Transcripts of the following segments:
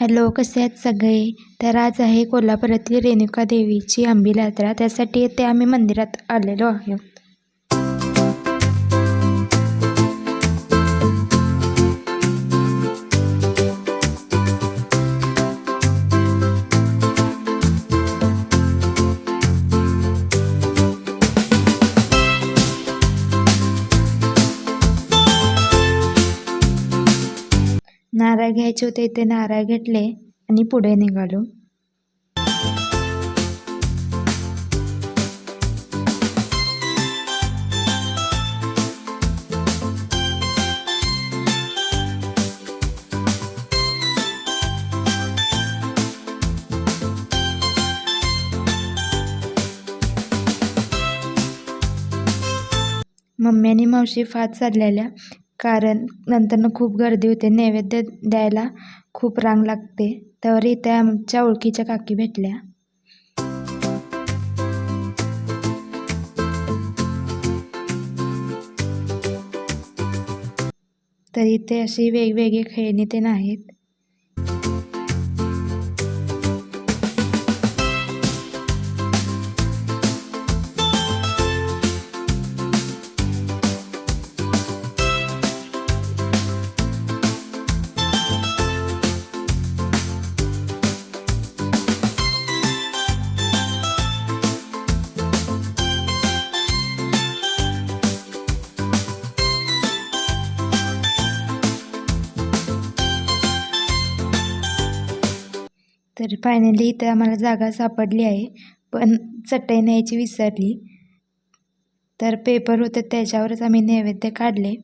Hello कसे आहेत सगळे तर आज आहे कोल्हापुरातील रेणुका देवीची आंबील यात्रा. त्यासाठी येते आम्ही मंदिरात आलेलो आहोत. नारळ घ्यायचे होते ते नारळ घेतले आणि पुढे निघालो. मम्मी आणि मावशी फात चाललेल्या कारण नंतरनं खूप गर्दी होते. नैवेद्य द्यायला खूप रांग लागते. तर इथे आमच्या ओळखीच्या काकी भेटल्या. तर इथे अशी वेगवेगळी खेळणी ते नाहीत. तर फायनली इथं आम्हाला जागा सापडली आहे. पण चटई न्यायची विसरली. तर पेपर होते त्याच्यावरच आम्ही नैवेद्य काढले.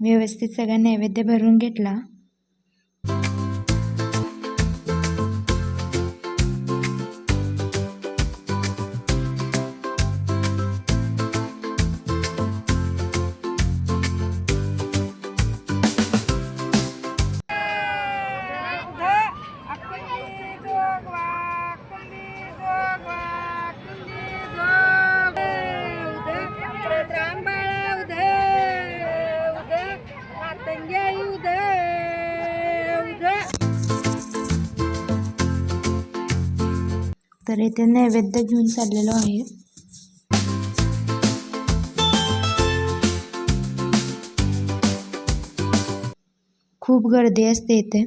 व्यवस्थित सगळा नैवेद्य भरून घेतला. तर इथे नैवेद्य घेऊन चाललेलो आहे. खूप गर्दी असते इथे.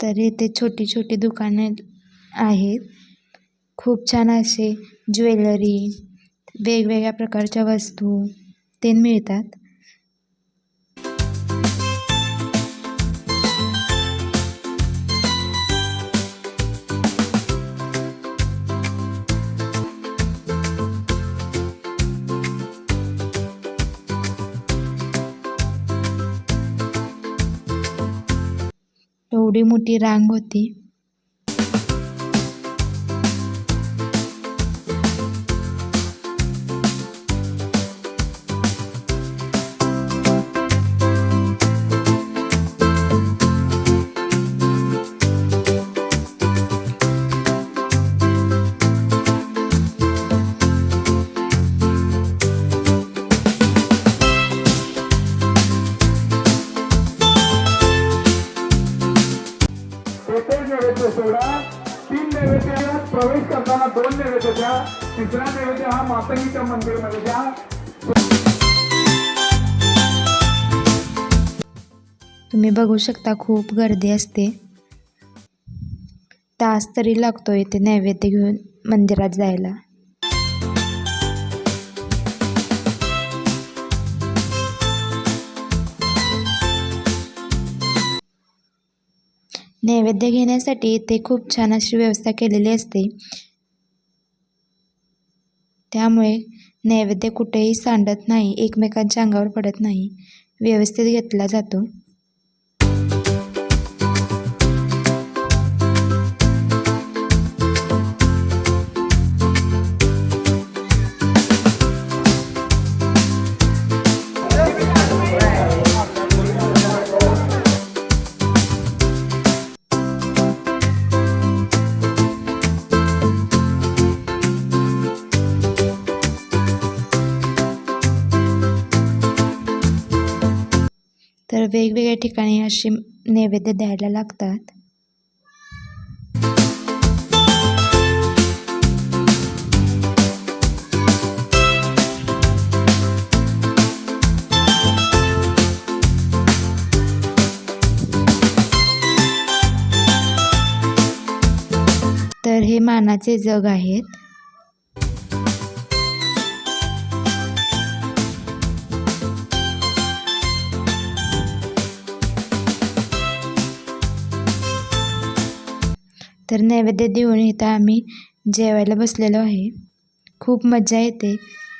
तर इथे छोटी छोटी दुकाने आहेत. खूप छान असे ज्वेलरी वेगवेगळ्या प्रकारच्या वस्तू ते मिळतात. एवढी मोठी रांग होती. प्रवेश करताना दोन नैवेद्य द्या. तिसरा नैवेद्य हा मातंगीच्या मंदिरमध्ये द्या. तुम्ही बघू शकता खूप गर्दी असते. तास तरी लागतो इथे नैवेद्य घेऊन मंदिरात जायला. नैवेद्य घेण्यासाठी इथे खूप छान अशी व्यवस्था केलेली असते. त्यामुळे नैवेद्य कुठेही सांडत नाही एकमेकांच्या अंगावर पडत नाही. व्यवस्थित घेतला जातो. वेगवेगळ्या ठिकाणी असे नैवेद्य द्यायला लागतात. तर हे मानाचे जग आहेत. तर नैवेद्य देऊन इथं आम्ही जेवायला बसलेलो आहे. खूप मजा येते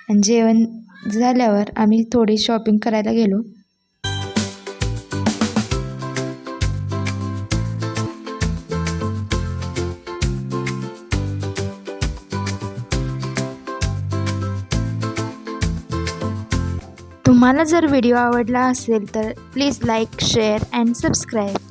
आणि जेवण झाल्यावर आम्ही थोडी शॉपिंग करायला गेलो. तुम्हाला जर व्हिडिओ आवडला असेल तर please like share and subscribe